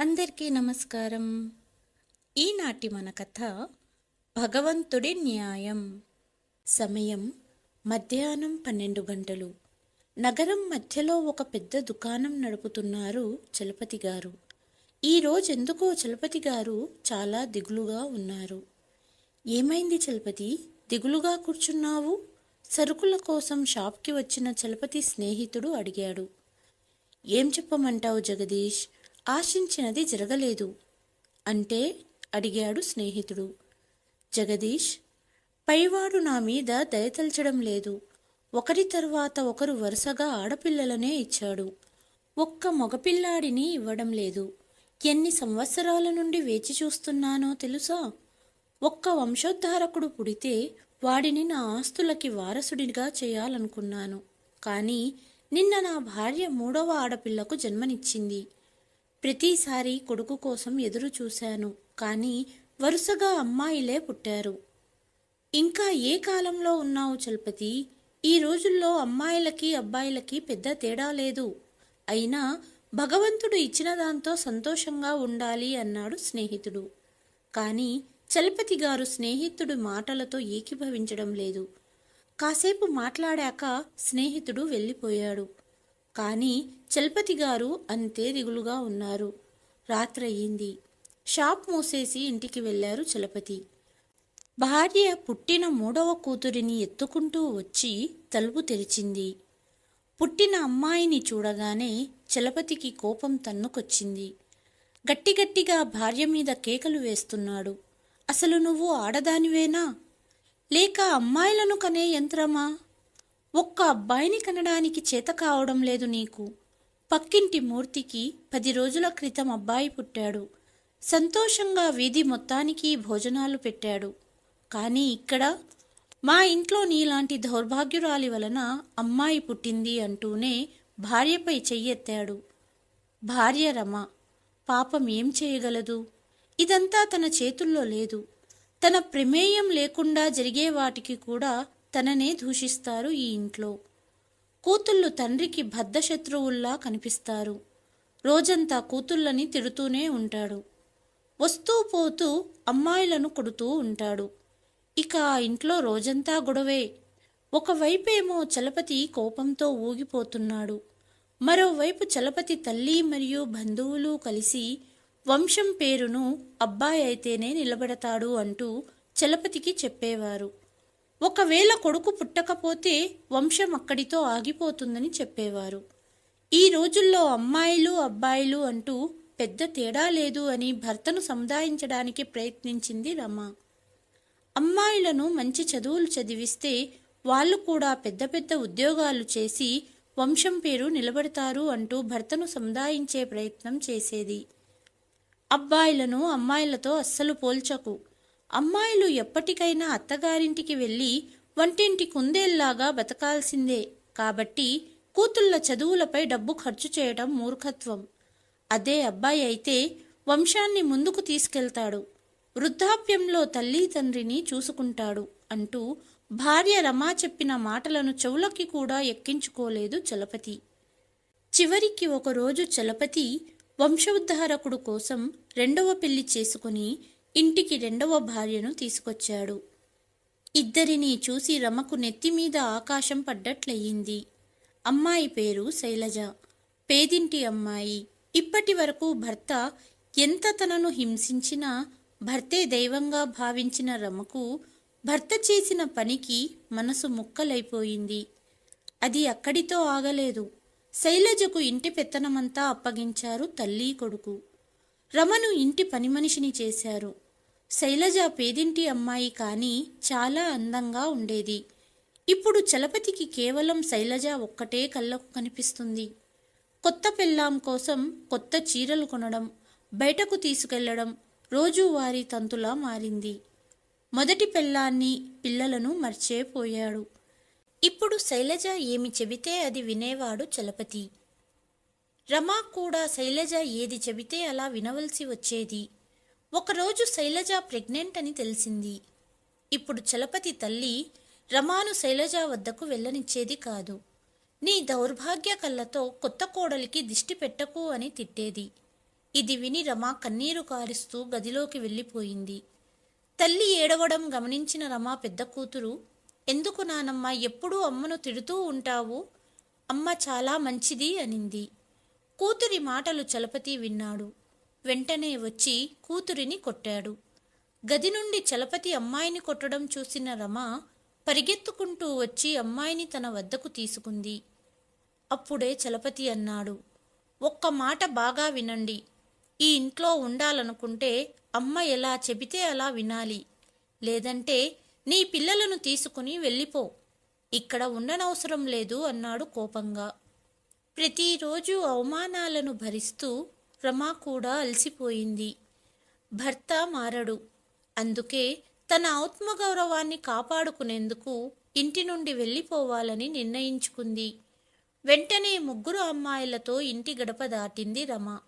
అందరికీ నమస్కారం. ఈనాటి మన కథ భగవంతుడి న్యాయం. సమయం మధ్యాహ్నం పన్నెండు గంటలు. నగరం మధ్యలో ఒక పెద్ద దుకాణం నడుపుతున్నారు చలపతి గారు. ఈ రోజెందుకో చలపతి గారు చాలా దిగులుగా ఉన్నారు. ఏమైంది చలపతి? దిగులుగా కూర్చున్నావు? సరుకుల కోసం షాప్కి వచ్చిన చలపతి స్నేహితుడు అడిగాడు. ఏం చెప్పమంటావు జగదీష్? ఆశించినది జరగలేదు. అంటే అడిగాడు స్నేహితుడు. జగదీష్ పైవాడు నా మీద దయతల్చడం లేదు. ఒకరి తర్వాత ఒకరు వరుసగా ఆడపిల్లలనే ఇచ్చాడు. ఒక్క మగపిల్లాడిని ఇవ్వడం లేదు. ఎన్ని సంవత్సరాల నుండి వేచి చూస్తున్నానో తెలుసా? ఒక్క వంశోద్ధారకుడు పుడితే వాడిని నా ఆస్తులకి వారసుడిగా చేయాలనుకున్నాను. కానీ నిన్న నా భార్య మూడవ ఆడపిల్లకు జన్మనిచ్చింది. ప్రతిసారి కొడుకు కోసం ఎదురు చూశాను కానీ వరుసగా అమ్మాయిలే పుట్టారు. ఇంకా ఏ కాలంలో ఉన్నావు చలపతి? ఈ రోజుల్లో అమ్మాయిలకి అబ్బాయిలకి పెద్ద తేడా లేదు. అయినా భగవంతుడు ఇచ్చిన దాంతో సంతోషంగా ఉండాలి అన్నాడు స్నేహితుడు. కానీ చలపతి గారు స్నేహితుడి మాటలతో ఏకీభవించడం లేదు. కాసేపు మాట్లాడాక స్నేహితుడు వెళ్ళిపోయాడు. కానీ చలపతి గారు అంతే దిగులుగా ఉన్నారు. రాత్రయ్యింది షాప్ మూసేసి ఇంటికి వెళ్ళారు చలపతి. భార్య పుట్టిన మూడవ కూతురిని ఎత్తుకుంటూ వచ్చి తలుపు తెరిచింది. పుట్టిన అమ్మాయిని చూడగానే చలపతికి కోపం తన్నుకొచ్చింది. గట్టిగట్టిగా భార్య మీద కేకలు వేస్తున్నాడు. అసలు నువ్వు ఆడదానివేనా? లేక అమ్మాయిలను కనే యంత్రమా? ఒక్క అబ్బాయిని కనడానికి చేత కావడం లేదు నీకు. పక్కింటి మూర్తికి పది రోజుల క్రితం అబ్బాయి పుట్టాడు. సంతోషంగా వీధి మొత్తానికి భోజనాలు పెట్టాడు. కానీ ఇక్కడ మా ఇంట్లో నీలాంటి దౌర్భాగ్యురాలి వలన అమ్మాయి పుట్టింది అంటూనే భార్యపై చెయ్యెత్తాడు. భార్య రమ. పాపం ఏం చేయగలదు? ఇదంతా తన చేతుల్లో లేదు. తన ప్రమేయం లేకుండా జరిగే వాటికి కూడా తననే దూషిస్తారు ఈ ఇంట్లో. కూతుళ్ళు తండ్రికి బద్ధశత్రువుల్లా కనిపిస్తారు. రోజంతా కూతుళ్ళని తిడుతూనే ఉంటాడు. వస్తూ పోతూ అమ్మాయిలను కొడుతూ ఉంటాడు. ఇక ఆ ఇంట్లో రోజంతా గొడవే. ఒకవైపేమో చలపతి కోపంతో ఊగిపోతున్నాడు. మరోవైపు చలపతి తల్లి మరియు బంధువులు కలిసి వంశం పేరును అబ్బాయి అయితేనే నిలబెడతాడు అంటూ చలపతికి చెప్పేవారు. ఒకవేళ కొడుకు పుట్టకపోతే వంశం అక్కడితో ఆగిపోతుందని చెప్పేవారు. ఈ రోజుల్లో అమ్మాయిలు అబ్బాయిలు అంటూ పెద్ద తేడా లేదు అని భర్తను సముదాయించడానికి ప్రయత్నించింది రమ. అమ్మాయిలను మంచి చదువులు చదివిస్తే వాళ్ళు కూడా పెద్ద పెద్ద ఉద్యోగాలు చేసి వంశం పేరు నిలబడతారు అంటూ భర్తను సముదాయించే ప్రయత్నం చేసేది. అబ్బాయిలను అమ్మాయిలతో అస్సలు పోల్చకు. అమ్మాయిలు ఎప్పటికైనా అత్తగారింటికి వెళ్ళి వంటింటి కుందేల్లాగా బతకాల్సిందే. కాబట్టి కూతుళ్ళ చదువులపై డబ్బు ఖర్చు చేయడం మూర్ఖత్వం. అదే అబ్బాయి అయితే వంశాన్ని ముందుకు తీసుకెళ్తాడు. వృద్ధాప్యంలో తల్లి తండ్రిని చూసుకుంటాడు అంటూ భార్య రమా చెప్పిన మాటలను చెవులకి కూడా ఎక్కించుకోలేదు చలపతి. చివరికి ఒకరోజు చలపతి వంశోద్ధారకుడు కోసం రెండవ పెళ్ళి చేసుకుని ఇంటికి రెండవ భార్యను తీసుకొచ్చాడు. ఇద్దరినీ చూసి రమకు నెత్తిమీద ఆకాశం పడ్డట్లయింది. అమ్మాయి పేరు శైలజ. పేదింటి అమ్మాయి. ఇప్పటి వరకు భర్త ఎంత తనను హింసించినా భర్తే దైవంగా భావించిన రమకు భర్త చేసిన పనికి మనసు ముక్కలైపోయింది. అది అక్కడితో ఆగలేదు. శైలజకు ఇంటి పెత్తనమంతా అప్పగించారు తల్లి కొడుకు. రమను ఇంటి పని మనిషిని చేశారు. శైలజ పేదింటి అమ్మాయి కానీ చాలా అందంగా ఉండేది. ఇప్పుడు చలపతికి కేవలం శైలజ ఒక్కటే కళ్ళకు కనిపిస్తుంది. కొత్త పెళ్ళాం కోసం కొత్త చీరలు కొనడం బయటకు తీసుకెళ్ళడం రోజువారీ తంతులా మారింది. మొదటి పెళ్ళాన్ని పిల్లలను మర్చేపోయాడు. ఇప్పుడు శైలజ ఏమి చెబితే అది వినేవాడు చలపతి. రమా కూడా శైలజ ఏది చెబితే అలా వినవలసి వచ్చేది. ఒకరోజు శైలజ ప్రెగ్నెంట్ అని తెలిసింది. ఇప్పుడు చలపతి తల్లి రమాను శైలజ వద్దకు వెళ్ళనిచ్చేది కాదు. నీ దౌర్భాగ్య కళ్ళతో కొత్త కోడలికి దిష్టి పెట్టకు అని తిట్టేది. ఇది విని రమ కన్నీరు కారిస్తూ గదిలోకి వెళ్ళిపోయింది. తల్లి ఏడవడం గమనించిన రమ పెద్ద కూతురు ఎందుకు నానమ్మ ఎప్పుడూ అమ్మను తిడుతూ ఉంటావు? అమ్మ చాలా మంచిది అనింది. కూతురి మాటలు చలపతి విన్నాడు. వెంటనే వచ్చి కూతురిని కొట్టాడు. గది నుండి చలపతి అమ్మాయిని కొట్టడం చూసిన రమ పరిగెత్తుకుంటూ వచ్చి అమ్మాయిని తన వద్దకు తీసుకుంది. అప్పుడే చలపతి అన్నాడు ఒక్క మాట బాగా వినండి. ఈ ఇంట్లో ఉండాలనుకుంటే అమ్మ ఎలా చెబితే అలా వినాలి. లేదంటే నీ పిల్లలను తీసుకుని వెళ్ళిపో. ఇక్కడ ఉండనవసరం లేదు అన్నాడు కోపంగా. ప్రతిరోజు అవమానాలను భరిస్తూ రమా కూడా అలసిపోయింది. భర్త మారడు. అందుకే తన ఆత్మగౌరవాన్ని కాపాడుకునేందుకు ఇంటి నుండి వెళ్ళిపోవాలని నిర్ణయించుకుంది. వెంటనే ముగ్గురు అమ్మాయిలతో ఇంటి గడప దాటింది రమ.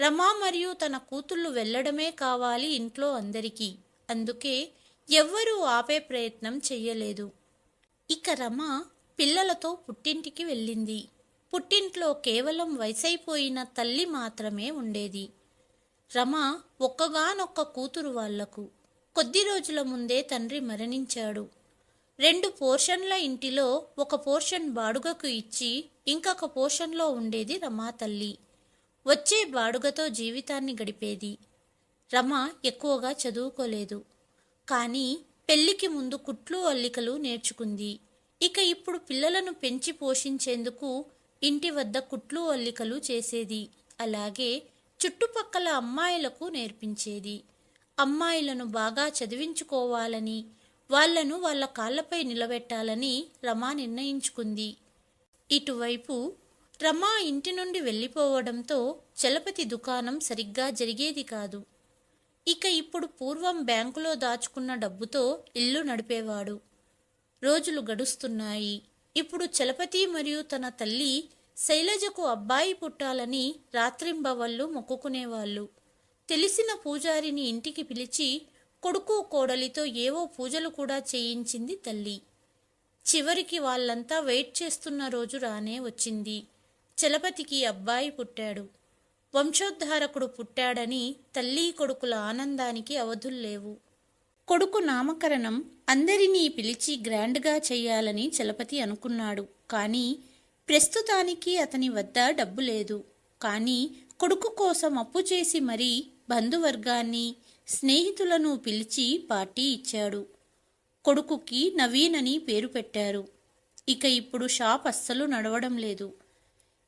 రమ మరియు తన కూతుళ్ళు వెళ్ళడమే కావాలి ఇంట్లో అందరికీ. అందుకే ఎవ్వరూ ఆపే ప్రయత్నం చెయ్యలేదు. ఇక రమ పిల్లలతో పుట్టింటికి వెళ్ళింది. పుట్టింట్లో కేవలం వయసైపోయిన తల్లి మాత్రమే ఉండేది. రమ ఒక్కగానొక్క కూతురు వాళ్ళకు. కొద్ది రోజుల ముందే తండ్రి మరణించాడు. రెండు పోర్షన్ల ఇంటిలో ఒక పోర్షన్ బాడుగకు ఇచ్చి ఇంకొక పోర్షన్లో ఉండేది రమా తల్లి. వచ్చే బాడుగతో జీవితాన్ని గడిపేది. రమ ఎక్కువగా చదువుకోలేదు. కానీ పెళ్ళికి ముందు కుట్లు అల్లికలు నేర్చుకుంది. ఇక ఇప్పుడు పిల్లలను పెంచి పోషించేందుకు ఇంటి వద్ద కుట్లు అల్లికలు చేసేది. అలాగే చుట్టుపక్కల అమ్మాయిలకు నేర్పించేది. అమ్మాయిలను బాగా చదివించుకోవాలని వాళ్ళను వాళ్ళ కాళ్ళపై నిలబెట్టాలని రమా నిర్ణయించుకుంది. ఇటువైపు రమా ఇంటి నుండి వెళ్ళిపోవడంతో చలపతి దుకాణం సరిగ్గా జరిగేది కాదు. ఇక ఇప్పుడు పూర్వం బ్యాంకులో దాచుకున్న డబ్బుతో ఇల్లు నడిపేవాడు. రోజులు గడుస్తున్నాయి. ఇప్పుడు చలపతి మరియు తన తల్లి శైలజకు అబ్బాయి పుట్టాలని రాత్రింబవళ్ళు మొక్కుకునేవాళ్ళు. తెలిసిన పూజారిని ఇంటికి పిలిచి కొడుకు కోడలితో ఏవో పూజలు కూడా చేయించింది తల్లి. చివరికి వాళ్ళంతా వెయిట్ చేస్తున్న రోజు రానే వచ్చింది. చలపతికి అబ్బాయి పుట్టాడు. వంశోద్ధారకుడు పుట్టాడని తల్లి కొడుకుల ఆనందానికి అవధుల్లేవు కొడుకు నామకరణం అందరినీ పిలిచి గ్రాండ్గా చెయ్యాలని చలపతి అనుకున్నాడు. కానీ ప్రస్తుతానికి అతని వద్ద డబ్బు లేదు. కానీ కొడుకు కోసం అప్పు చేసి మరీ బంధువర్గాన్ని స్నేహితులను పిలిచి పార్టీ ఇచ్చాడు. కొడుకుకి నవీన్ అని పేరు పెట్టారు. ఇక ఇప్పుడు షాప్ అస్సలు నడవడం లేదు.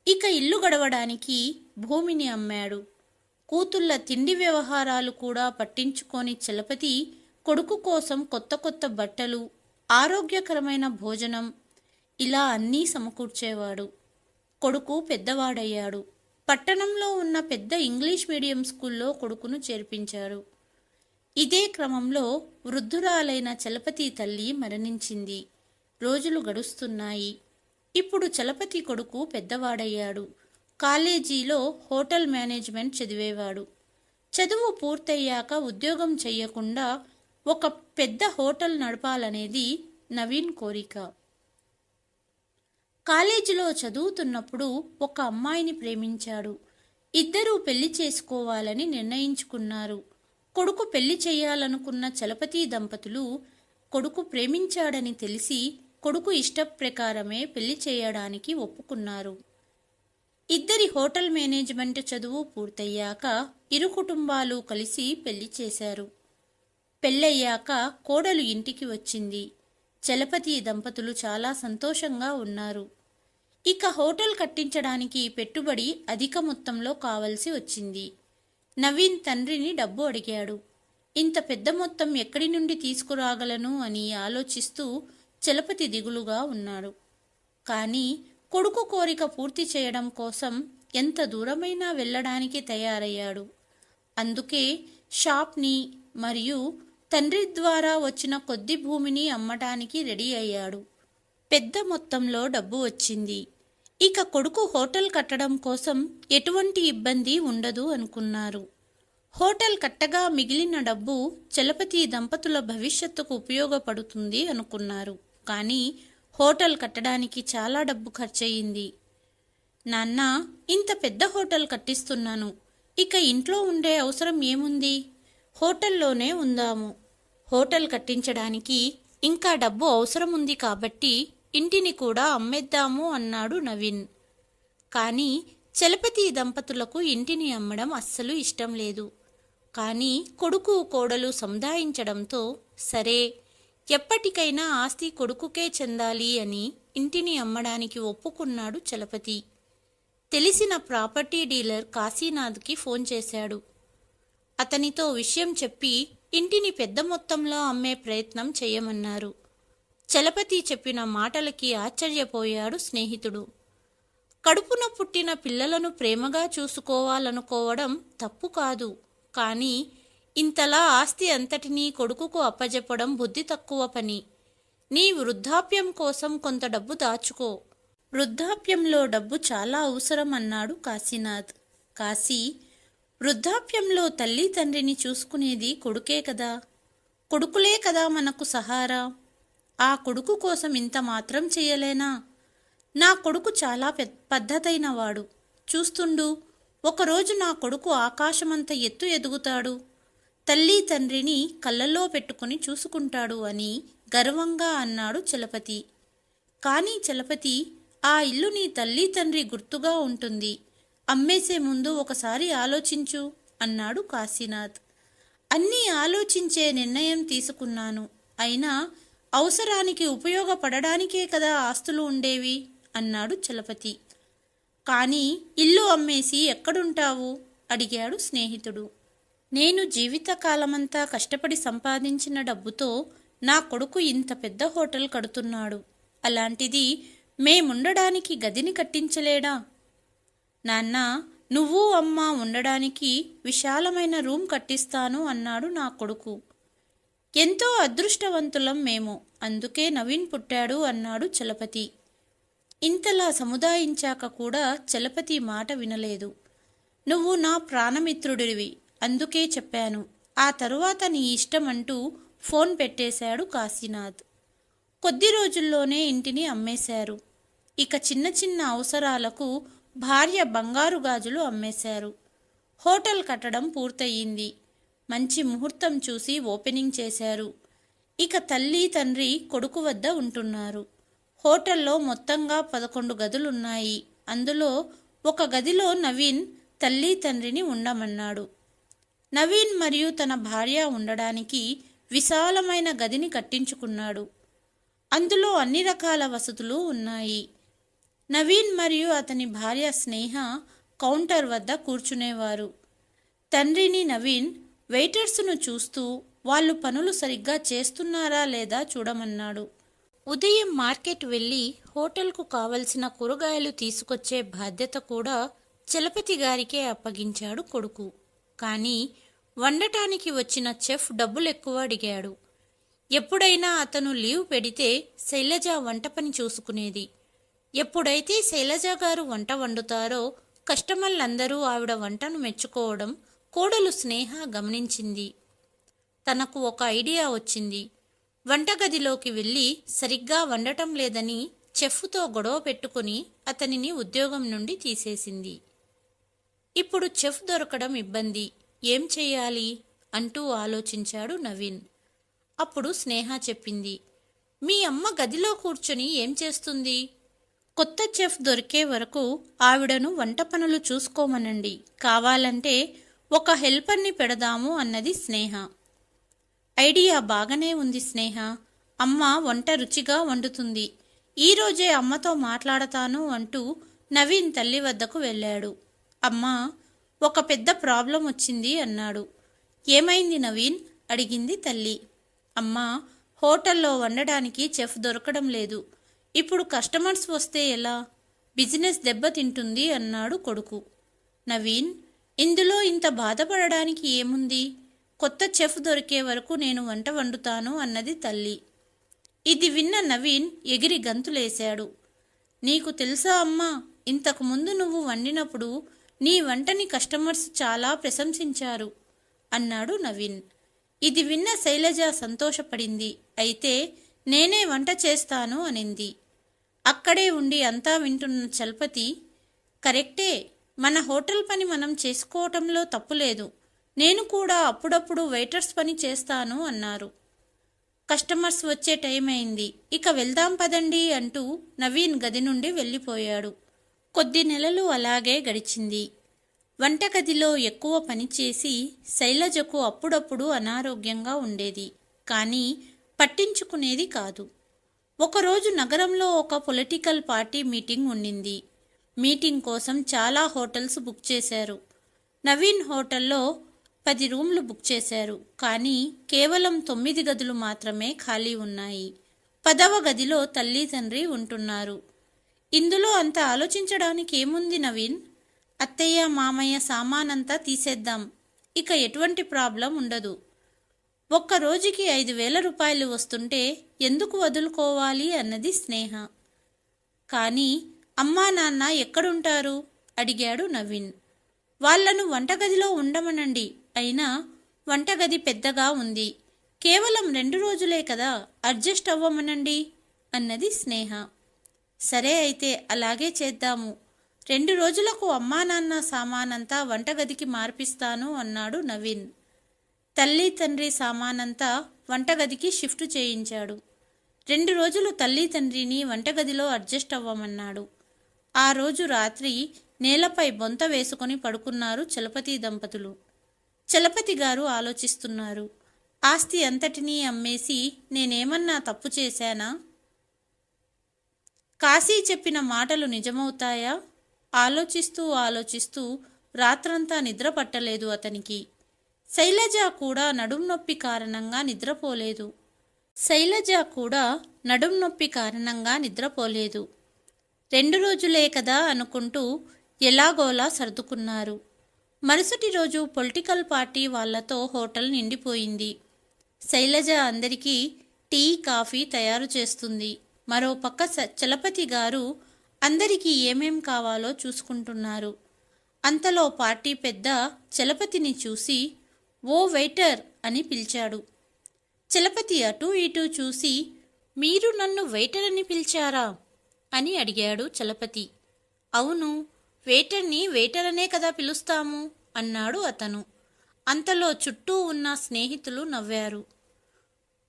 ఇక ఇల్లు గడవడానికి భూమిని అమ్మాడు. కూతుళ్ళ తిండి వ్యవహారాలు కూడా పట్టించుకొని చలపతి కొడుకు కోసం కొత్త కొత్త బట్టలు ఆరోగ్యకరమైన భోజనం ఇలా అన్నీ సమకూర్చేవాడు. కొడుకు పెద్దవాడయ్యాడు. పట్టణంలో ఉన్న పెద్ద ఇంగ్లీష్ మీడియం స్కూల్లో కొడుకును చేర్పించారు. ఇదే క్రమంలో వృద్ధురాలైన చలపతి తల్లి మరణించింది. రోజులు గడుస్తున్నాయి. ఇప్పుడు చలపతి కొడుకు పెద్దవాడయ్యాడు. కాలేజీలో హోటల్ మేనేజ్మెంట్ చదివేవాడు. చదువు పూర్తయ్యాక ఉద్యోగం చెయ్యకుండా ఒక పెద్ద హోటల్ నడపాలనేది నవీన్ కోరిక. కాలేజీలో చదువుతున్నప్పుడు ఒక అమ్మాయిని ప్రేమించాడు. ఇద్దరూ పెళ్ళి చేసుకోవాలని నిర్ణయించుకున్నారు. కొడుకు పెళ్ళి చేయాలనుకున్న చలపతి దంపతులు కొడుకు ప్రేమించాడని తెలిసి కొడుకు ఇష్ట ప్రకారమే పెళ్ళి చేయడానికి ఒప్పుకున్నారు. ఇద్దరి హోటల్ మేనేజ్మెంట్ చదువు పూర్తయ్యాక ఇరు కుటుంబాలు కలిసి పెళ్ళి చేశారు. పెళ్ళయ్యాక కోడలు ఇంటికి వచ్చింది. చలపతి దంపతులు చాలా సంతోషంగా ఉన్నారు. ఇక హోటల్ కట్టించడానికి పెట్టుబడి అధిక మొత్తంలో కావలసి వచ్చింది. నవీన్ తండ్రిని డబ్బు అడిగాడు. ఇంత పెద్ద మొత్తం ఎక్కడి నుండి తీసుకురాగలను అని ఆలోచిస్తూ చలపతి దిగులుగా ఉన్నాడు. కానీ కొడుకు కోరిక పూర్తి చేయడం కోసం ఎంత దూరమైనా వెళ్ళడానికి తయారయ్యాడు. అందుకే షాప్ని మరియు తండ్రి ద్వారా వచ్చిన కొద్ది భూమిని అమ్మటానికి రెడీ అయ్యాడు. పెద్ద మొత్తంలో డబ్బు వచ్చింది. ఇక కొడుకు హోటల్ కట్టడం కోసం ఎటువంటి ఇబ్బంది ఉండదు అనుకున్నారు. హోటల్ కట్టగా మిగిలిన డబ్బు చలపతి దంపతుల భవిష్యత్తుకు ఉపయోగపడుతుంది అనుకున్నారు. కానీ హోటల్ కట్టడానికి చాలా డబ్బు ఖర్చయింది. నాన్న ఇంత పెద్ద హోటల్ కట్టిస్తున్నాను. ఇక ఇంట్లో ఉండే అవసరం ఏముంది? హోటల్లోనే ఉందాము. హోటల్ కట్టించడానికి ఇంకా డబ్బు అవసరం ఉంది కాబట్టి ఇంటిని కూడా అమ్మేద్దాము అన్నాడు నవీన్. కానీ చలపతి దంపతులకు ఇంటిని అమ్మడం అస్సలు ఇష్టం లేదు. కానీ కొడుకు కోడలు సముదాయించడంతో సరే ఎప్పటికైనా ఆస్తి కొడుకుకే చెందాలి అని ఇంటిని అమ్మడానికి ఒప్పుకున్నాడు చలపతి. తెలిసిన ప్రాపర్టీ డీలర్ కాశీనాథ్కి ఫోన్ చేశాడు. అతనితో విషయం చెప్పి ఇంటిని పెద్ద మొత్తంలో అమ్మే ప్రయత్నం చేయమన్నారు. చలపతి చెప్పిన మాటలకి ఆశ్చర్యపోయాడు స్నేహితుడు. కడుపున పుట్టిన పిల్లలను ప్రేమగా చూసుకోవాలనుకోవడం తప్పు కాదు. కానీ ఇంతలా ఆస్తి అంతటినీ కొడుకుకు అప్పజెప్పడం బుద్ధి తక్కువ పని. నీ వృద్ధాప్యం కోసం కొంత డబ్బు దాచుకో. వృద్ధాప్యంలో డబ్బు చాలా అవసరం అన్నాడు కాశీనాథ్. కాశీ వృద్ధాప్యంలో తల్లి తండ్రిని చూసుకునేది కొడుకే కదా. కొడుకులే కదా మనకు సహారా. ఆ కొడుకు కోసం ఇంత మాత్రం చేయలేనా? నా కొడుకు చాలా పెద్ద వాడు. చూస్తుండు ఒకరోజు నా కొడుకు ఆకాశమంత ఎత్తు ఎదుగుతాడు. తల్లి తండ్రిని కళ్ళల్లో పెట్టుకుని చూసుకుంటాడు అని గర్వంగా అన్నాడు చలపతి. కానీ చలపతి ఆ ఇల్లు నీ తల్లి తండ్రి గుర్తుగా ఉంటుంది. అమ్మేసే ముందు ఒకసారి ఆలోచించు అన్నాడు కాశీనాథ్. అన్నీ ఆలోచించే నిర్ణయం తీసుకున్నాను. అయినా అవసరానికి ఉపయోగపడడానికే కదా ఆస్తులు ఉండేవి అన్నాడు చలపతి. కానీ ఇల్లు అమ్మేసి ఎక్కడుంటావు? అడిగాడు స్నేహితుడు. నేను జీవితకాలమంతా కష్టపడి సంపాదించిన డబ్బుతో నా కొడుకు ఇంత పెద్ద హోటల్ కడుతున్నాడు. అలాంటిది మేముండడానికి గదిని కట్టించలేడా? నాన్న నువ్వు అమ్మ ఉండడానికి విశాలమైన రూమ్ కట్టిస్తాను అన్నాడు నా కొడుకు. ఎంతో అదృష్టవంతులం మేము అందుకే నవీన్ పుట్టాడు అన్నాడు చలపతి. ఇంతలా సముదాయించాక కూడా చలపతి మాట వినలేదు. నువ్వు నా ప్రాణమిత్రుడివి అందుకే చెప్పాను. ఆ తరువాత నీ ఇష్టం అంటూ ఫోన్ పెట్టేశాడు కాశీనాథ్. కొద్ది రోజుల్లోనే ఇంటిని అమ్మేశారు. ఇక చిన్న చిన్న అవసరాలకు భార్య బంగారు గాజులు అమ్మేశారు. హోటల్ కట్టడం పూర్తయింది. మంచి ముహూర్తం చూసి ఓపెనింగ్ చేశారు. ఇక తల్లి తండ్రి కొడుకు వద్ద ఉంటున్నారు. హోటల్లో మొత్తంగా పదకొండు గదులున్నాయి. అందులో ఒక గదిలో నవీన్ తల్లి తండ్రిని ఉండమన్నాడు. నవీన్ మరియు తన భార్య ఉండడానికి విశాలమైన గదిని కట్టించుకున్నాడు. అందులో అన్ని రకాల వసతులు ఉన్నాయి. నవీన్ మరియు అతని భార్య స్నేహ కౌంటర్ వద్ద కూర్చునేవారు. తండ్రిని నవీన్ వెయిటర్స్ను చూస్తూ వాళ్ళు పనులు సరిగ్గా చేస్తున్నారా లేదా చూడమన్నాడు. ఉదయం మార్కెట్ వెళ్ళి హోటల్కు కావలసిన కూరగాయలు తీసుకొచ్చే బాధ్యత కూడా చలపతి గారికే అప్పగించాడు కొడుకు. కానీ వండటానికి వచ్చిన చెఫ్ డబ్బులు ఎక్కువ అడిగాడు. ఎప్పుడైనా అతను లీవ్ పెడితే శైలజ వంట పని చూసుకునేది. ఎప్పుడైతే శైలజ గారు వంట వండుతారో కస్టమర్లందరూ ఆవిడ వంటను మెచ్చుకోవడం కోడలు స్నేహ గమనించింది. తనకు ఒక ఐడియా వచ్చింది. వంటగదిలోకి వెళ్ళి సరిగ్గా వండటం లేదని చెఫ్తో గొడవ పెట్టుకుని అతనిని ఉద్యోగం నుండి తీసేసింది. ఇప్పుడు చెఫ్ దొరకడం ఇబ్బంది. ఏం చెయ్యాలి అంటూ ఆలోచించాడు నవీన్. అప్పుడు స్నేహ చెప్పింది. మీ అమ్మ గదిలో కూర్చొని ఏం చేస్తుంది? కొత్త చెఫ్ దొరికే వరకు ఆవిడను వంట పనులు చూసుకోమనండి. కావాలంటే ఒక హెల్పర్ని పెడదాము అన్నది స్నేహ. ఐడియా బాగానే ఉంది స్నేహ. అమ్మ వంట రుచిగా వండుతుంది. ఈరోజే అమ్మతో మాట్లాడతాను అంటూ నవీన్ తల్లి వద్దకు వెళ్ళాడు. అమ్మ ఒక పెద్ద ప్రాబ్లం వచ్చింది అన్నాడు. ఏమైంది నవీన్? అడిగింది తల్లి. అమ్మ హోటల్లో వండడానికి చెఫ్ దొరకడం లేదు. ఇప్పుడు కస్టమర్స్ వస్తే ఎలా? బిజినెస్ దెబ్బతింటుంది అన్నాడు కొడుకు. నవీన్ ఇందులో ఇంత బాధపడడానికి ఏముంది? కొత్త చెఫ్ దొరికే వరకు నేను వంట వండుతాను అన్నది తల్లి. ఇది విన్న నవీన్ ఎగిరి గంతులేశాడు. నీకు తెలుసా అమ్మా ఇంతకుముందు నువ్వు వండినప్పుడు నీ వంటని కస్టమర్స్ చాలా ప్రశంసించారు అన్నాడు నవీన్. ఇది విన్న శైలజ సంతోషపడింది. అయితే నేనే వంట చేస్తాను అనింది. అక్కడే ఉండి అంతా వింటున్న చలపతి కరెక్టే మన హోటల్ పని మనం చేసుకోవటంలో తప్పులేదు నేను కూడా అప్పుడప్పుడు వెయిటర్స్ పని చేస్తాను అన్నారు. కస్టమర్స్ వచ్చే టైం అయింది. ఇక వెళ్దాం పదండి అంటూ నవీన్ గది నుండి వెళ్ళిపోయాడు. కొద్ది నెలలు అలాగే గడిచింది. వంటగదిలో ఎక్కువ పనిచేసి శైలజకు అప్పుడప్పుడు అనారోగ్యంగా ఉండేది. కానీ పట్టించుకునేది కాదు. ఒకరోజు నగరంలో ఒక పొలిటికల్ పార్టీ మీటింగ్ ఉండింది. మీటింగ్ కోసం చాలా హోటల్స్ బుక్ చేశారు. నవీన్ హోటల్లో పది రూమ్లు బుక్ చేశారు. కానీ కేవలం తొమ్మిది గదులు మాత్రమే ఖాళీ ఉన్నాయి. పదవ గదిలో తల్లి తండ్రి ఉంటున్నారు. ఇందులో అంత ఆలోచించడానికి ఏముంది నవీన్? అత్తయ్య మామయ్య సామానంతా తీసేద్దాం. ఇక ఎటువంటి ప్రాబ్లం ఉండదు. ఒక్క రోజుకి ఐదు వేల రూపాయలు వస్తుంటే ఎందుకు వదులుకోవాలి అన్నది స్నేహ. కానీ అమ్మా నాన్న ఎక్కడుంటారు? అడిగాడు నవీన్. వాళ్ళను వంటగదిలో ఉండమనండి. అయినా వంటగది పెద్దగా ఉంది. కేవలం రెండు రోజులే కదా అడ్జస్ట్ అవ్వమనండి అన్నది స్నేహ. సరే అయితే అలాగే చేద్దాము. రెండు రోజులకు అమ్మా నాన్న సామానంతా వంటగదికి మార్పిస్తాను అన్నాడు నవీన్. తల్లి తండ్రి సామానంతా వంటగదికి షిఫ్ట్ చేయించాడు. రెండు రోజులు తల్లి తండ్రిని వంటగదిలో అడ్జస్ట్ అవ్వమన్నాడు. ఆ రోజు రాత్రి నేలపై బొంత వేసుకొని పడుకున్నారు చలపతి దంపతులు. చలపతి గారు ఆలోచిస్తున్నారు. ఆస్తి అంతటినీ అమ్మేసి నేనేమన్నా తప్పు చేశానా? కాశీ చెప్పిన మాటలు నిజమవుతాయా? ఆలోచిస్తూ ఆలోచిస్తూ రాత్రంతా నిద్ర పట్టలేదు అతనికి. శైలజ కూడా నడుం నొప్పి కారణంగా నిద్రపోలేదు. శైలజ కూడా నడుం నొప్పి కారణంగా నిద్రపోలేదు. రెండు రోజులే కదా అనుకుంటూ ఎలాగోలా సర్దుకున్నారు. మరుసటి రోజు పొలిటికల్ పార్టీ వాళ్ళతో హోటల్ నిండిపోయింది. శైలజ అందరికీ టీ కాఫీ తయారు చేస్తుంది. మరో పక్క స- చలపతి గారు అందరికీ ఏమేం కావాలో చూసుకుంటున్నారు. అంతలో పార్టీ పెద్ద చలపతిని చూసి ఓ వెయిటర్ అని పిలిచాడు. చలపతి అటూ ఇటూ చూసి మీరు నన్ను వెయిటర్ అని పిలిచారా? అని అడిగాడు చలపతి. అవును వెయిటర్ని వెయిటర్ అనే కదా పిలుస్తాము అన్నాడు అతను. అంతలో చుట్టూ ఉన్న స్నేహితులు నవ్వారు.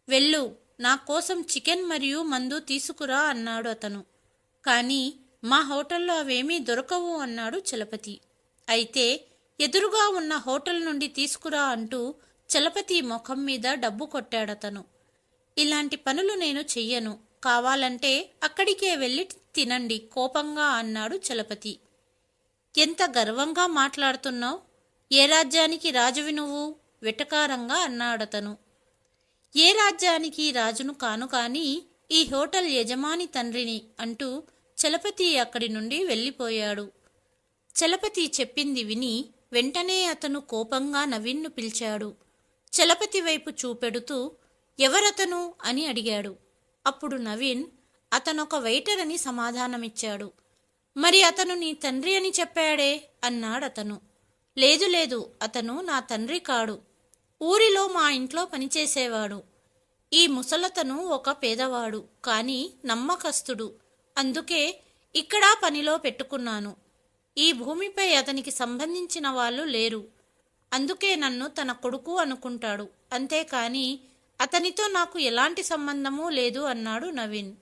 వెళ్ళు నా కోసం చికెన్ మరియు మందు తీసుకురా అన్నాడు అతను. కానీ మా హోటల్లో అవేమీ దొరకవు అన్నాడు చలపతి. అయితే ఎదురుగా ఉన్న హోటల్ నుండి తీసుకురా అంటూ చలపతి ముఖం మీద డబ్బు కొట్టాడతను. ఇలాంటి పనులు నేను చెయ్యను. కావాలంటే అక్కడికే వెళ్ళి తినండి కోపంగా అన్నాడు చలపతి. ఎంత గర్వంగా మాట్లాడుతున్నావు? ఏ రాజ్యానికి రాజువి నువ్వు? వెటకారంగా అన్నాడతను. ఏ రాజ్యానికి రాజును కాను కాని ఈ హోటల్ యజమాని తండ్రిని అంటూ చలపతి అక్కడి నుండి వెళ్ళిపోయాడు. చలపతి చెప్పింది విని వెంటనే అతను కోపంగా నవీన్ను పిలిచాడు. చలపతి వైపు చూపెడుతూ ఎవరతను? అని అడిగాడు. అప్పుడు నవీన్ అతనొక వెయిటర్ అని సమాధానమిచ్చాడు. మరి అతను నీ తండ్రి అని చెప్పాడే? అన్నాడతను లేదు లేదు అతను నా తండ్రి కాడు. ఊరిలో మా ఇంట్లో పనిచేసేవాడు. ఈ ముసలతను ఒక పేదవాడు కానీ నమ్మకస్తుడు. అందుకే ఇక్కడ పనిలో పెట్టుకున్నాను. ఈ భూమిపై అతనికి సంబంధించిన వాళ్ళు లేరు. అందుకే నన్ను తన కొడుకు అనుకుంటాడు. అంతేకాని అతనితో నాకు ఎలాంటి సంబంధమూ లేదు అన్నాడు నవీన్.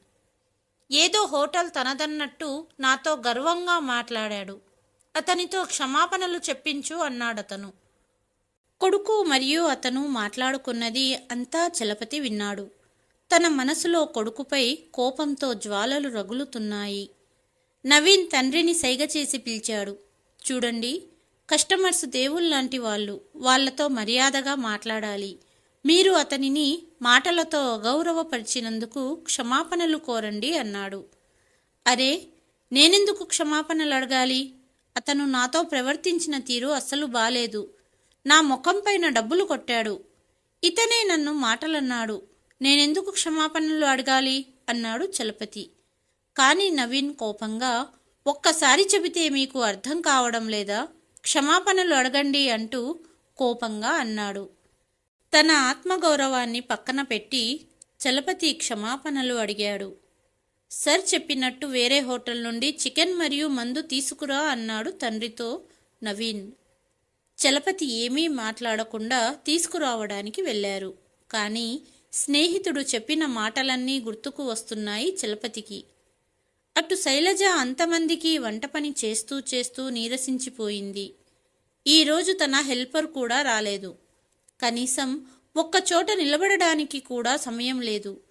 ఏదో హోటల్ తనదన్నట్టు నాతో గర్వంగా మాట్లాడాడు. అతనితో క్షమాపణలు చెప్పించు అన్నాడతను. కొడుకు మరియు అతను మాట్లాడుకున్నది అంతా చలపతి విన్నాడు. తన మనసులో కొడుకుపై కోపంతో జ్వాలలు రగులుతున్నాయి. నవీన్ తండ్రిని సైగ చేసి పిలిచాడు. చూడండి కస్టమర్స్ దేవుళ్ళంటి వాళ్ళు వాళ్ళతో మర్యాదగా మాట్లాడాలి. మీరు అతనిని మాటలతో అగౌరవపరిచినందుకు క్షమాపణలు కోరండి అన్నాడు. అరే నేనెందుకు క్షమాపణలు అడగాలి? అతను నాతో ప్రవర్తించిన తీరు అస్సలు బాలేదు. నా ముఖం పైన డబ్బులు కొట్టాడు. ఇతనే నన్ను మాటలన్నాడు. నేనెందుకు క్షమాపణలు అడగాలి? అన్నాడు చలపతి. కానీ నవీన్ కోపంగా ఒక్కసారి చెబితే మీకు అర్థం కావడం లేదా? క్షమాపణలు అడగండి అంటూ కోపంగా అన్నాడు. తన ఆత్మగౌరవాన్ని పక్కన పెట్టి చలపతి క్షమాపణలు అడిగాడు. సర్ చెప్పినట్టు వేరే హోటల్ నుండి చికెన్ మరియు మందు తీసుకురా అన్నాడు తండ్రితో నవీన్. చలపతి ఏమీ మాట్లాడకుండా తీసుకురావడానికి వెళ్ళారు. కానీ స్నేహితుడు చెప్పిన మాటలన్నీ గుర్తుకు వస్తున్నాయి చలపతికి. అటు శైలజ అంతమందికి వంట పని చేస్తూ చేస్తూ నీరసించిపోయింది. ఈరోజు తన హెల్పర్ కూడా రాలేదు. కనీసం ఒక్కచోట నిలబడడానికి కూడా సమయం లేదు.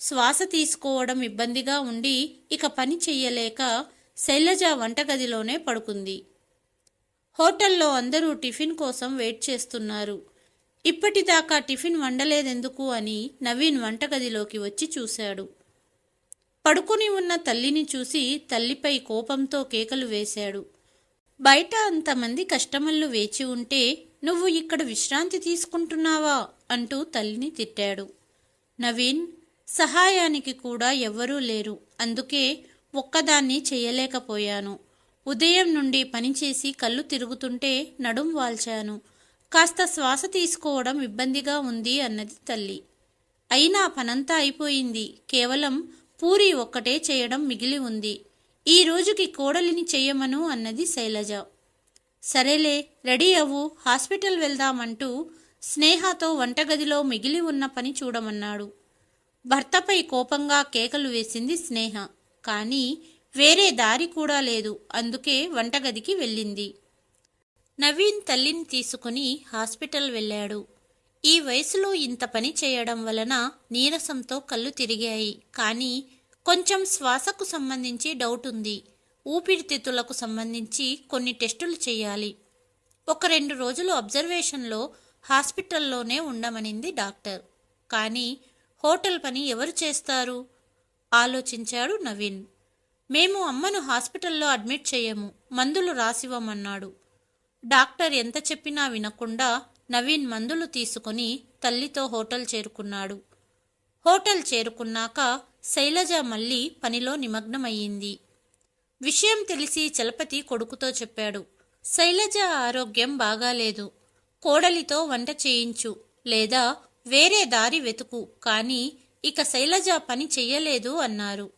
శ్వాస తీసుకోవడం ఇబ్బందిగా ఉండి ఇక పని చెయ్యలేక శైలజ వంటగదిలోనే పడుకుంది. హోటల్లో అందరూ టిఫిన్ కోసం వెయిట్ చేస్తున్నారు. ఇప్పటిదాకా టిఫిన్ వండలేదెందుకు అని నవీన్ వంటగదిలోకి వచ్చి చూశాడు. పడుకుని ఉన్న తల్లిని చూసి తల్లిపై కోపంతో కేకలు వేశాడు. బయట అంతమంది కస్టమర్లు వేచి ఉంటే నువ్వు ఇక్కడ విశ్రాంతి తీసుకుంటున్నావా? అంటూ తల్లిని తిట్టాడు. నవీన్ సహాయానికి కూడా ఎవ్వరూ లేరు. అందుకే ఒక్కదాన్ని చేయలేకపోయాను. ఉదయం నుండి పనిచేసి కళ్ళు తిరుగుతుంటే నడుం వాల్చాను. కాస్త శ్వాస తీసుకోవడం ఇబ్బందిగా ఉంది అన్నది తల్లి. అయినా పనంతా అయిపోయింది. కేవలం పూరి ఒక్కటే చేయడం మిగిలి ఉంది. ఈ రోజుకి కోడలిని చేయమను అన్నది శైలజ. సరేలే రెడీ అవ్వు హాస్పిటల్ వెళ్దామంటూ స్నేహతో వంటగదిలో మిగిలి ఉన్న పని చూడమన్నాడు. భర్తపై కోపంగా కేకలు వేసింది స్నేహ. కానీ వేరే దారి కూడా లేదు. అందుకే వంటగదికి వెళ్ళింది. నవీన్ తల్లిని తీసుకుని హాస్పిటల్ వెళ్ళాడు. ఈ వయసులో ఇంత పని చేయడం వలన నీరసంతో కళ్ళు తిరిగాయి. కానీ కొంచెం శ్వాసకు సంబంధించి డౌట్ ఉంది. ఊపిరితిత్తులకు సంబంధించి కొన్ని టెస్టులు చేయాలి. ఒక రెండు రోజులు అబ్జర్వేషన్లో హాస్పిటల్లోనే ఉండమనింది డాక్టర్. కానీ హోటల్ పని ఎవరు చేస్తారు? ఆలోచించాడు నవీన్. మేము అమ్మను హాస్పిటల్లో అడ్మిట్ చేయము మందులు రాసివ్వమన్నాడు. డాక్టర్ ఎంత చెప్పినా వినకుండా నవీన్ మందులు తీసుకుని తల్లితో హోటల్ చేరుకున్నాడు. హోటల్ చేరుకున్నాక శైలజ మళ్ళీ పనిలో నిమగ్నమయ్యింది. విషయం తెలిసి చలపతి కొడుకుతో చెప్పాడు. శైలజ ఆరోగ్యం బాగాలేదు. కోడలితో వంట చేయించు లేదా వేరే దారి వెతుకు కానీ ఇక శైలజ పని చెయ్యలేదు అన్నారు.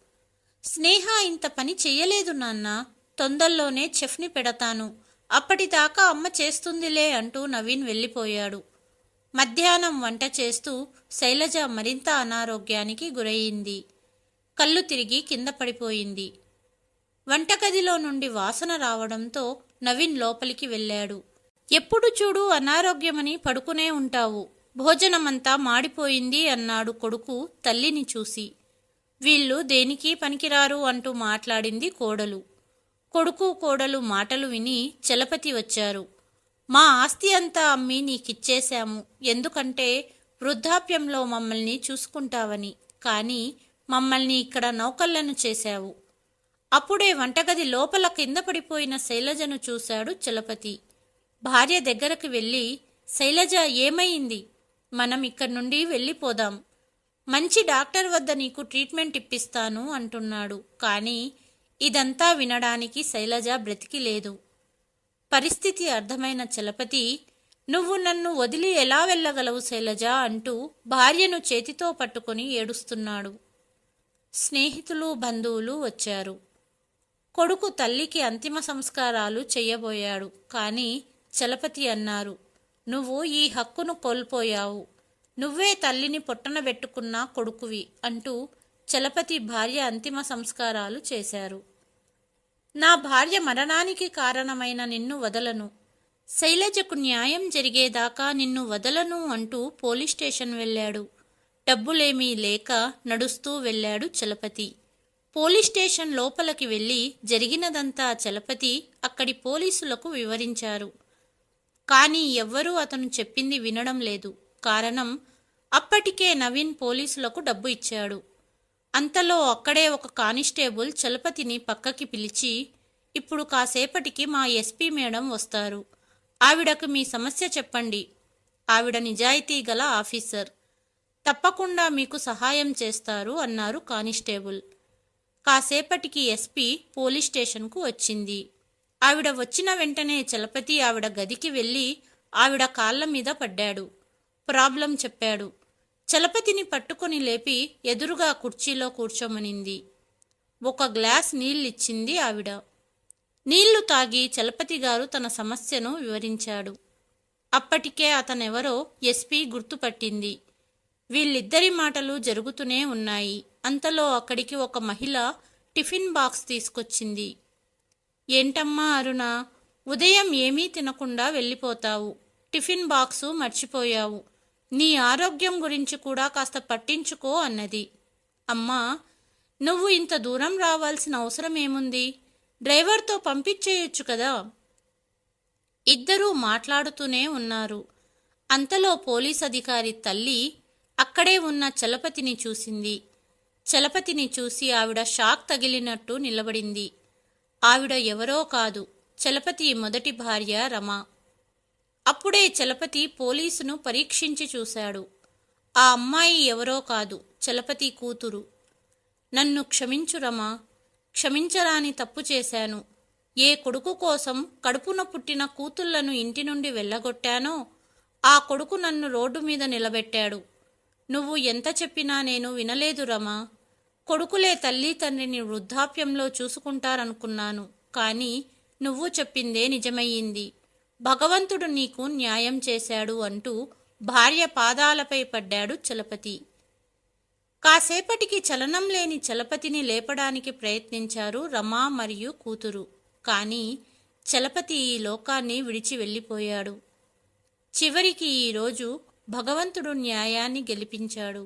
స్నేహ ఇంత పని చెయ్యలేదు నాన్న తొందరలోనే చెఫ్ని పెడతాను. అప్పటిదాకా అమ్మ చేస్తుందిలే అంటూ నవీన్ వెళ్ళిపోయాడు. మధ్యాహ్నం వంట చేస్తూ శైలజ మరింత అనారోగ్యానికి గురయింది. కళ్ళు తిరిగి కింద పడిపోయింది. వంటగదిలో నుండి వాసన రావడంతో నవీన్ లోపలికి వెళ్ళాడు. ఎప్పుడు చూడు అనారోగ్యమని పడుకునే ఉంటావు. భోజనమంతా మాడిపోయింది అన్నాడు కొడుకు తల్లిని చూసి. వీళ్ళు దేనికి పనికిరారు అంటూ మాట్లాడింది కోడలు. కొడుకు కోడలు మాటలు విని చలపతి వచ్చారు. మా ఆస్తి అంతా అమ్మి నీకిచ్చేశాము. ఎందుకంటే వృద్ధాప్యంలో మమ్మల్ని చూసుకుంటావని. కానీ మమ్మల్ని ఇక్కడ నౌకళ్ళను చేశావు. అప్పుడే వంటగది లోపల కింద పడిపోయిన శైలజను చూశాడు చలపతి. భార్య దగ్గరకు వెళ్ళి శైలజ ఏమైంది? మనం ఇక్కడి నుండి వెళ్ళిపోదాం. మంచి డాక్టర్ వద్ద నీకు ట్రీట్మెంట్ ఇప్పిస్తాను అంటున్నాడు. కానీ ఇదంతా వినడానికి శైలజ బ్రతికి లేదు పరిస్థితి అర్థమైన చలపతి నువ్వు నన్ను వదిలి ఎలా వెళ్ళగలవు శైలజ? అంటూ భార్యను చేతితో పట్టుకొని ఏడుస్తున్నాడు. స్నేహితులు బంధువులు వచ్చారు. కొడుకు తల్లికి అంతిమ సంస్కారాలు చెయ్యబోయాడు కానీ చలపతి అన్నారు నువ్వు ఈ హక్కును కోల్పోయావు. నువ్వే తల్లిని పొట్టనబెట్టుకున్న కొడుకువి అంటూ చలపతి భార్య అంతిమ సంస్కారాలు చేశారు. నా భార్య మరణానికి కారణమైన నిన్ను వదలను. శైలజకు న్యాయం జరిగేదాకా నిన్ను వదలను అంటూ పోలీస్ స్టేషన్ వెళ్ళాడు. డబ్బులేమీ లేక నడుస్తూ వెళ్ళాడు చలపతి. పోలీస్ స్టేషన్ లోపలికి వెళ్ళి జరిగినదంతా చలపతి అక్కడి పోలీసులకు వివరించారు. కానీ ఎవ్వరూ అతను చెప్పింది వినడం లేదు. కారణం అప్పటికే నవీన్ పోలీసులకు డబ్బు ఇచ్చాడు. అంతలో అక్కడే ఒక కానిస్టేబుల్ చలపతిని పక్కకి పిలిచి ఇప్పుడు కాసేపటికి మా ఎస్పీ మేడం వస్తారు. ఆవిడకు మీ సమస్య చెప్పండి. ఆవిడ నిజాయితీ గల ఆఫీసర్. తప్పకుండా మీకు సహాయం చేస్తారు అన్నారు కానిస్టేబుల్. కాసేపటికి ఎస్పీ పోలీస్ స్టేషన్కు వచ్చింది. ఆవిడ వచ్చిన వెంటనే చలపతి ఆవిడ గదికి వెళ్ళి ఆవిడ కాళ్ళ మీద పడ్డాడు. ప్రాబ్లం చెప్పాడు. చలపతిని పట్టుకొని లేపి ఎదురుగా కుర్చీలో కూర్చోమనింది. ఒక గ్లాస్ నీళ్ళిచ్చింది ఆవిడ. నీళ్ళు తాగి చలపతి గారు తన సమస్యను వివరించాడు. అప్పటికే అతనెవరో ఎస్పీ గుర్తుపట్టింది. వీళ్ళిద్దరి మాటలు జరుగుతూనే ఉన్నాయి. అంతలో అక్కడికి ఒక మహిళ టిఫిన్ బాక్స్ తీసుకొచ్చింది. ఏంటమ్మా అరుణ ఉదయం ఏమీ తినకుండా వెళ్ళిపోతావు. టిఫిన్ బాక్సు మర్చిపోయావు. నీ ఆరోగ్యం గురించి కూడా కాస్త పట్టించుకో అన్నది. అమ్మా నువ్వు ఇంత దూరం రావాల్సిన అవసరం ఏముంది? డ్రైవర్తో పంపించేయొచ్చు కదా. ఇద్దరూ మాట్లాడుతూనే ఉన్నారు. అంతలో పోలీస్ అధికారి తల్లి అక్కడే ఉన్న చలపతిని చూసింది. చలపతిని చూసి ఆవిడ షాక్ తగిలినట్టు నిలబడింది. ఆవిడ ఎవరో కాదు చలపతి మొదటి భార్య రమ. అప్పుడే చలపతి పోలీసును పరీక్షించి చూశాడు. ఆ అమ్మాయి ఎవరో కాదు చలపతి కూతురు. నన్ను క్షమించు రమా క్షమించరాని తప్పు చేశాను. ఏ కొడుకు కోసం కడుపున పుట్టిన కూతుళ్ళను ఇంటి నుండి వెళ్ళగొట్టానో ఆ కొడుకు నన్ను రోడ్డు మీద నిలబెట్టాడు. నువ్వు ఎంత చెప్పినా నేను వినలేదు రమా. కొడుకులే తల్లి తండ్రిని వృద్ధాప్యంలో చూసుకుంటారనుకున్నాను. కానీ నువ్వు చెప్పిందే నిజమయ్యింది. భగవంతుడు నీకు న్యాయం చేశాడు అంటూ భార్య పాదాలపై పడ్డాడు చలపతి. కాసేపటికి చలనం లేని చలపతిని లేపడానికి ప్రయత్నించారు రమా మరియు కూతురు. కానీ చలపతి ఈ లోకాన్ని విడిచి వెళ్ళిపోయాడు. చివరికి ఈరోజు భగవంతుడు న్యాయాన్ని గెలిపించాడు.